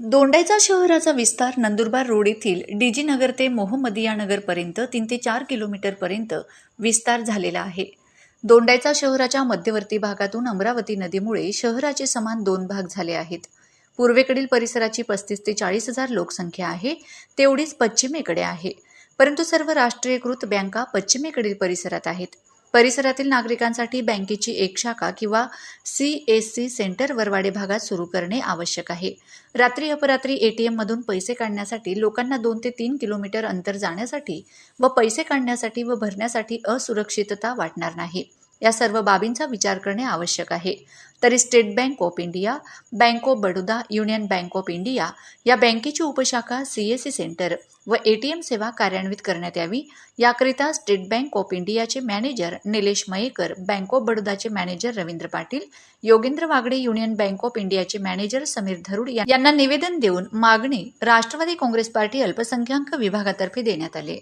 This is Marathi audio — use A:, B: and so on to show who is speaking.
A: दोंडायचा शहराचा विस्तार नंदुरबार रोड येथील डीजी नगर ते मोहम्मदिया नगरपर्यंत तीन ते चार किलोमीटरपर्यंत विस्तार झालेला आहे. दोंडायचा शहराच्या मध्यवर्ती भागातून अमरावती नदीमुळे शहराचे समान दोन भाग झाले आहेत. पूर्वेकडील परिसराची पस्तीस ते चाळीस हजार लोकसंख्या आहे तेवढीच पश्चिमेकडे आहे. परंतु सर्व राष्ट्रीयकृत बँका पश्चिमेकडील परिसरात आहेत. परिसरातील नागरिकांसाठी बँकेची एक शाखा किंवा C S C centre Varvade भागात सुरू करणे आवश्यक आहे. रात्री अपरात्री एटीएम मधून पैसे काढण्यासाठी लोकांना दोन ते तीन किलोमीटर अंतर जाण्यासाठी व पैसे काढण्यासाठी व भरण्यासाठी असुरक्षितता वाटणार नाही. या सर्व बाबींचा विचार करणे आवश्यक आहे. तरी State Bank of India bank of Baroda union bank of India या बँकेची उपशाखा सी एस सी सेंटर व ए टी एम सेवा कार्यान्वित करण्यात यावी. याकरिता स्टेट बँक ऑफ इंडियाचे manager Nilesh Mayekar bank of बडोदाचे manager Ravindra Patil Yogendra Wagde union bank of इंडियाचे मॅनेजर समीर धरुड यांना निवेदन देऊन मागणी राष्ट्रवादी काँग्रेस पार्टी अल्पसंख्याक विभागातर्फे देण्यात आले.